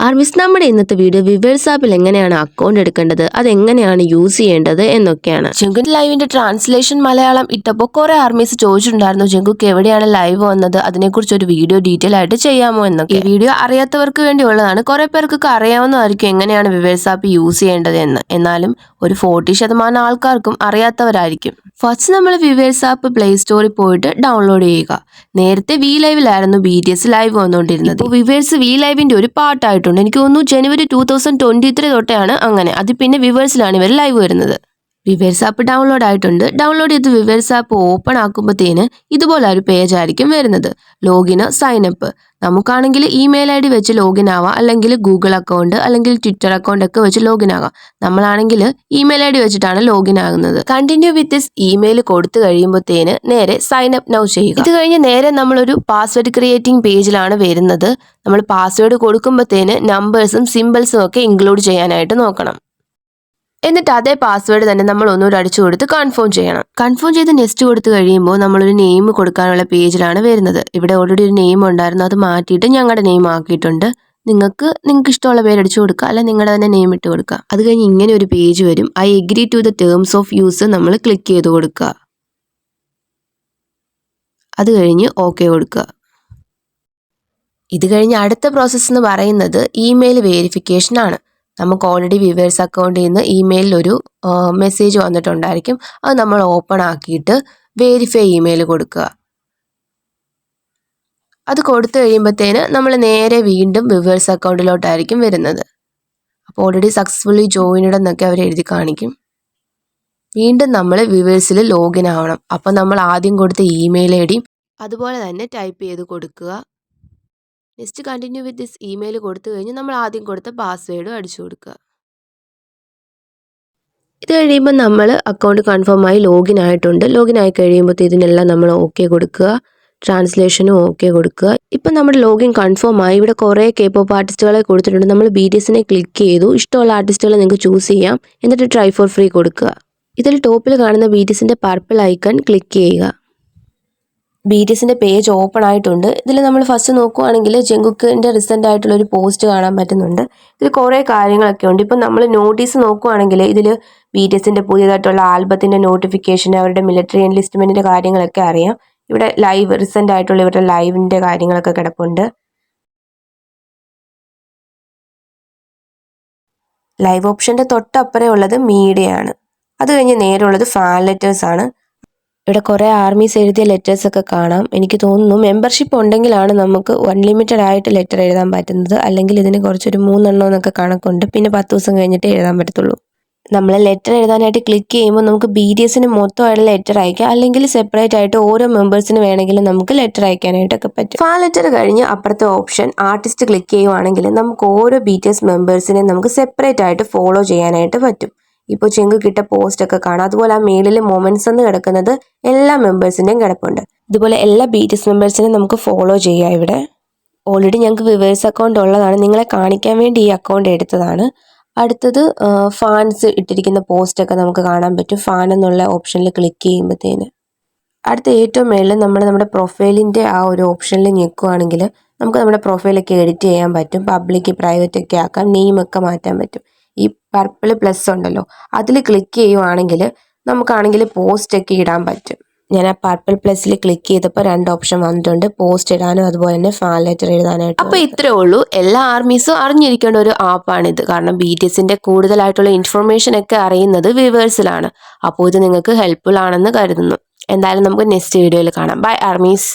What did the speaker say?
ആർമിസ് നമ്മുടെ ഇന്നത്തെ video viewers ആപ്പിൽ എങ്ങനെയാണ് അക്കൗണ്ട് എടുക്കേണ്ടത്? അത് എങ്ങനെയാണ് യൂസ് ചെയ്യേണ്ടത് എന്നൊക്കെയാണ്. ജങ്കുൻ ലൈവിന്റെ ട്രാൻസ്ലേഷൻ മലയാളം ഇട്ടപ്പോൾ കുറെ ആർമീസ് ചോദിച്ചിട്ടുണ്ടായിരുന്നു ജങ്കുക്ക് എവിടെയാണ് ലൈവ് വന്നത്? അതിനെക്കുറിച്ച് ഒരു വീഡിയോ ഡീറ്റെയിൽ ആയിട്ട് ചെയ്യാമോ? എന്നൊക്കെ. ഈ വീഡിയോ അറിയാത്തവർക്ക് വേണ്ടിയുള്ളതാണ് കുറെ പേർക്കൊക്കെ അറിയാവുന്നതായിരിക്കും എങ്ങനെയാണ് വിവേഴ്സ് ആപ്പ് യൂസ് ചെയ്യേണ്ടത് എന്ന്. എന്നാലും ഒരു ഫോർട്ടി ശതമാനം ആൾക്കാർക്കും അറിയാത്തവരായിരിക്കും. ഫസ്റ്റ് നമ്മൾ വിവേഴ്സ് ആപ്പ് പ്ലേ സ്റ്റോറിൽ പോയിട്ട് ഡൗൺലോഡ് ചെയ്യുക. നേരത്തെ വി ലൈവിലായിരുന്നു ബി ടി എസ് ലൈവ് വന്നുകൊണ്ടിരുന്നത് വിവേഴ്സ് വി ലൈവിന്റെ ഒരു പാർട്ടായിട്ടുണ്ട് എനിക്ക് തോന്നുന്നു ജനുവരി ടൂ തൗസൻഡ് ട്വന്റി ത്രീ തൊട്ടാണ് അങ്ങനെ. അത് പിന്നെ വിവേഴ്സിലാണ് ഇവർ ലൈവ് വരുന്നത്. വിവേഴ്സ് ആപ്പ് ഡൗൺലോഡ് ആയിട്ടുണ്ട്. ഡൗൺലോഡ് ചെയ്ത് വിവേഴ്സ് ആപ്പ് ഓപ്പൺ ആക്കുമ്പോഴത്തേന് ഇതുപോലെ ഒരു പേജ് ആയിരിക്കും വരുന്നത്. ലോഗിന് സൈനപ്പ് നമുക്കാണെങ്കിൽ ഇമെയിൽ ഐ ഡി വെച്ച് ലോഗിൻ ആവാം. അല്ലെങ്കിൽ ഗൂഗിൾ അക്കൗണ്ട് അല്ലെങ്കിൽ ട്വിറ്റർ അക്കൗണ്ട് ഒക്കെ വെച്ച് ലോഗിൻ ആകാം. നമ്മളാണെങ്കിൽ ഇമെയിൽ ഐ ഡി വെച്ചിട്ടാണ് ലോഗിൻ ആകുന്നത്. കണ്ടിന്യൂ വിത്ത് ദിസ് ഇമെയിൽ കൊടുത്തു കഴിയുമ്പോഴത്തേന് നേരെ സൈൻ അപ്പ് നൗ ചെയ്യുക. ഇത് കഴിഞ്ഞ് നേരെ നമ്മളൊരു പാസ്വേഡ് ക്രിയേറ്റിംഗ് പേജിലാണ് വരുന്നത്. നമ്മൾ പാസ്വേഡ് കൊടുക്കുമ്പോഴത്തേന് നമ്പേഴ്സും സിമ്പിൾസും ഒക്കെ ഇൻക്ലൂഡ് ചെയ്യാനായിട്ട് നോക്കണം. എന്നിട്ട് അതേ പാസ്വേഡ് തന്നെ നമ്മൾ ഒന്നുകൂടെ അടിച്ചു കൊടുത്ത് കൺഫേം ചെയ്യണം. കൺഫേം ചെയ്ത് നെക്സ്റ്റ് കൊടുത്തു കഴിയുമ്പോൾ നമ്മളൊരു നെയിം കൊടുക്കാനുള്ള പേജിലാണ് വരുന്നത്. ഇവിടെ ഓൾറെഡി ഒരു നെയിം ഉണ്ടായിരുന്നു. അത് മാറ്റിയിട്ട് ഞങ്ങളുടെ നെയിം ആക്കിയിട്ടുണ്ട്. നിങ്ങൾക്ക് നിങ്ങൾക്ക് ഇഷ്ടമുള്ള പേര് അടിച്ചു കൊടുക്കുക. അല്ലെങ്കിൽ നിങ്ങളുടെ തന്നെ നെയിം ഇട്ട് കൊടുക്കുക. അത് കഴിഞ്ഞ് ഇങ്ങനെ ഒരു പേജ് വരും. I agree to the terms of use നമ്മൾ ക്ലിക്ക് ചെയ്ത് കൊടുക്കുക. അത് കഴിഞ്ഞ് ഓക്കെ കൊടുക്കുക. ഇത് കഴിഞ്ഞ് അടുത്ത പ്രോസസ്സ് എന്ന് പറയുന്നത് ഇമെയിൽ വേരിഫിക്കേഷൻ ആണ്. നമുക്ക് ഓൾറെഡി വിവേഴ്സ് അക്കൗണ്ടിൽ നിന്ന് ഇമെയിലിൽ ഒരു മെസ്സേജ് വന്നിട്ടുണ്ടായിരിക്കും. അത് നമ്മൾ ഓപ്പൺ ആക്കിയിട്ട് വേരിഫൈ ഇമെയിൽ കൊടുക്കുക. അത് കൊടുത്തു കഴിയുമ്പോഴത്തേന് നമ്മൾ നേരെ വീണ്ടും വിവേഴ്സ് അക്കൗണ്ടിലോട്ടായിരിക്കും വരുന്നത്. അപ്പോൾ ഓൾറെഡി സക്സസ്ഫുള്ളി ജോയിൻഡ് എന്നൊക്കെ അവർ എഴുതി കാണിക്കും. വീണ്ടും നമ്മൾ വിവേഴ്സിൽ ലോഗിൻ ആവണം. അപ്പം നമ്മൾ ആദ്യം കൊടുത്ത ഇമെയിൽ ഐ ഡിയും അതുപോലെ തന്നെ ടൈപ്പ് ചെയ്ത് കൊടുക്കുക. Next continue with this email കൊടുത്തു കഴിഞ്ഞ് നമ്മൾ ആദ്യം കൊടുത്ത പാസ്വേഡും അടിച്ചു കൊടുക്കുക. ഇത് കഴിയുമ്പോൾ നമ്മൾ അക്കൗണ്ട് കൺഫേം ആയി ലോഗിൻ ആയിട്ടുണ്ട്. ലോഗിൻ ആയി കഴിയുമ്പോൾ ഇതിനെല്ലാം നമ്മൾ ഓക്കെ കൊടുക്കുക. ട്രാൻസ്ലേഷനും ഓക്കെ കൊടുക്കുക. ഇപ്പം നമ്മുടെ ലോഗിൻ കൺഫേം ആയി. ഇവിടെ കുറേ കെ പോപ്പ് ആർട്ടിസ്റ്റുകളെ കൊടുത്തിട്ടുണ്ട്. നമ്മൾ ബി ഡി എസിനെ ക്ലിക്ക് ചെയ്തു. ഇഷ്ടമുള്ള ആർട്ടിസ്റ്റുകളെ നിങ്ങൾക്ക് ചൂസ് ചെയ്യാം. എന്നിട്ട് ട്രൈ ഫോർ ഫ്രീ കൊടുക്കുക. ഇതിൽ ടോപ്പിൽ കാണുന്ന ബി ഡി എസിന്റെ പർപ്പിൾ ഐക്കൺ ക്ലിക്ക് ചെയ്യുക. ബി ടി എസിന്റെ പേജ് ഓപ്പൺ ആയിട്ടുണ്ട്. ഇതിൽ നമ്മൾ ഫസ്റ്റ് നോക്കുവാണെങ്കിൽ ജെങ്കുക്കിന്റെ റിസന്റ് ആയിട്ടുള്ള ഒരു പോസ്റ്റ് കാണാൻ പറ്റുന്നുണ്ട്. ഇതിൽ കുറേ കാര്യങ്ങളൊക്കെ ഉണ്ട്. ഇപ്പം നമ്മൾ നോട്ടീസ് നോക്കുവാണെങ്കിൽ ഇതിൽ ബി ടി എസിന്റെ പുതിയതായിട്ടുള്ള ആൽബത്തിന്റെ നോട്ടിഫിക്കേഷൻ അവരുടെ മിലിറ്ററി എൻലിസ്റ്റ്മെന്റിന്റെ കാര്യങ്ങളൊക്കെ അറിയാം. ഇവിടെ ലൈവ് റിസന്റ് ആയിട്ടുള്ള ഇവരുടെ ലൈവിന്റെ കാര്യങ്ങളൊക്കെ കിടപ്പുണ്ട്. ലൈവ് ഓപ്ഷന്റെ തൊട്ടപ്പുറേ ഉള്ളത് മീഡിയ ആണ്. അത് കഴിഞ്ഞ് നേരെയുള്ളത് ഫാൻ ലെറ്റേഴ്സ് ആണ്. ഇവിടെ കുറേ ആർമീസ് എഴുതിയ ലെറ്റേഴ്സ് ഒക്കെ കാണാം. എനിക്ക് തോന്നുന്നു മെമ്പർഷിപ്പ് ഉണ്ടെങ്കിലാണ് നമുക്ക് അൺലിമിറ്റഡ് ആയിട്ട് ലെറ്റർ എഴുതാൻ പറ്റുന്നത്. അല്ലെങ്കിൽ ഇതിന് കുറച്ചൊരു മൂന്നെണ്ണം എന്നൊക്കെ കണക്കുണ്ട്. പിന്നെ പത്ത് ദിവസം കഴിഞ്ഞിട്ട് എഴുതാൻ പറ്റത്തുള്ളൂ. നമ്മൾ ലെറ്റർ എഴുതാനായിട്ട് ക്ലിക്ക് ചെയ്യുമ്പോൾ നമുക്ക് ബി ഡി എസിന് മൊത്തമായിട്ട് ലെറ്റർ അയക്കാം. അല്ലെങ്കിൽ സെപ്പറേറ്റ് ആയിട്ട് ഓരോ മെമ്പേഴ്സിന് വേണമെങ്കിലും നമുക്ക് ലെറ്റർ അയക്കാനായിട്ടൊക്കെ പറ്റും. ആ ലെറ്റർ കഴിഞ്ഞ് അപ്പുറത്തെ ഓപ്ഷൻ ആർട്ടിസ്റ്റ് ക്ലിക്ക് ചെയ്യുവാണെങ്കിൽ നമുക്ക് ഓരോ ബി ടി എസ് മെമ്പേഴ്സിനെ നമുക്ക് സെപ്പറേറ്റ് ആയിട്ട് ഫോളോ ചെയ്യാനായിട്ട് പറ്റും. ഇപ്പോൾ ചെങ്ക് കിട്ട പോസ്റ്റ് ഒക്കെ കാണാം. അതുപോലെ ആ മേളിൽ മൊമെന്റ്സ് എന്ന് കിടക്കുന്നത് എല്ലാ മെമ്പേഴ്സിന്റെയും കിടപ്പുണ്ട്. ഇതുപോലെ എല്ലാ ബി ടി എസ് മെമ്പേഴ്സിനെയും നമുക്ക് ഫോളോ ചെയ്യാം ഇവിടെ. ഓൾറെഡി ഞങ്ങൾക്ക് വിവേഴ്സ് അക്കൗണ്ട് ഉള്ളതാണ്. നിങ്ങളെ കാണിക്കാൻ വേണ്ടി ഈ അക്കൗണ്ട് എടുത്തതാണ്. അടുത്തത് ഫാൻസ് ഇട്ടിരിക്കുന്ന പോസ്റ്റ് ഒക്കെ നമുക്ക് കാണാൻ പറ്റും. ഫാൻ എന്നുള്ള ഓപ്ഷനിൽ ക്ലിക്ക് ചെയ്യുമ്പോഴത്തേന് അടുത്ത ഏറ്റവും മേളിൽ നമ്മൾ നമ്മുടെ പ്രൊഫൈലിന്റെ ആ ഒരു ഓപ്ഷനിൽ ഞെക്കുവാണെങ്കിൽ നമുക്ക് നമ്മുടെ പ്രൊഫൈലൊക്കെ എഡിറ്റ് ചെയ്യാൻ പറ്റും. പബ്ലിക് പ്രൈവറ്റ് ഒക്കെ ആക്കാം. നെയിമൊക്കെ മാറ്റാൻ പറ്റും. ഈ പർപ്പിൾ പ്ലസ് ഉണ്ടല്ലോ അതിൽ ക്ലിക്ക് ചെയ്യുവാണെങ്കിൽ നമുക്കാണെങ്കിൽ പോസ്റ്റ് ഒക്കെ ഇടാൻ പറ്റും. ഞാൻ ആ പർപ്പിൾ പ്ലസ്സിൽ ക്ലിക്ക് ചെയ്തപ്പോൾ രണ്ട് ഓപ്ഷൻ വന്നിട്ടുണ്ട്. പോസ്റ്റ് ഇടാനും അതുപോലെ തന്നെ ഫാൻ ലെറ്റർ എഴുതാനായിട്ട് അപ്പോൾ ഇത്രേ ഉള്ളൂ. എല്ലാ ആർമീസും അറിഞ്ഞിരിക്കേണ്ട ഒരു ആപ്പാണിത് കാരണം ബി ടി എസിന്റെ കൂടുതലായിട്ടുള്ള ഇൻഫർമേഷൻ ഒക്കെ അറിയുന്നത് വിവേഴ്സിലാണ് അപ്പോൾ ഇത് നിങ്ങൾക്ക് ഹെൽപ്ഫുൾ ആണെന്ന് കരുതുന്നു. എന്തായാലും നമുക്ക് നെക്സ്റ്റ് വീഡിയോയിൽ കാണാം. By armies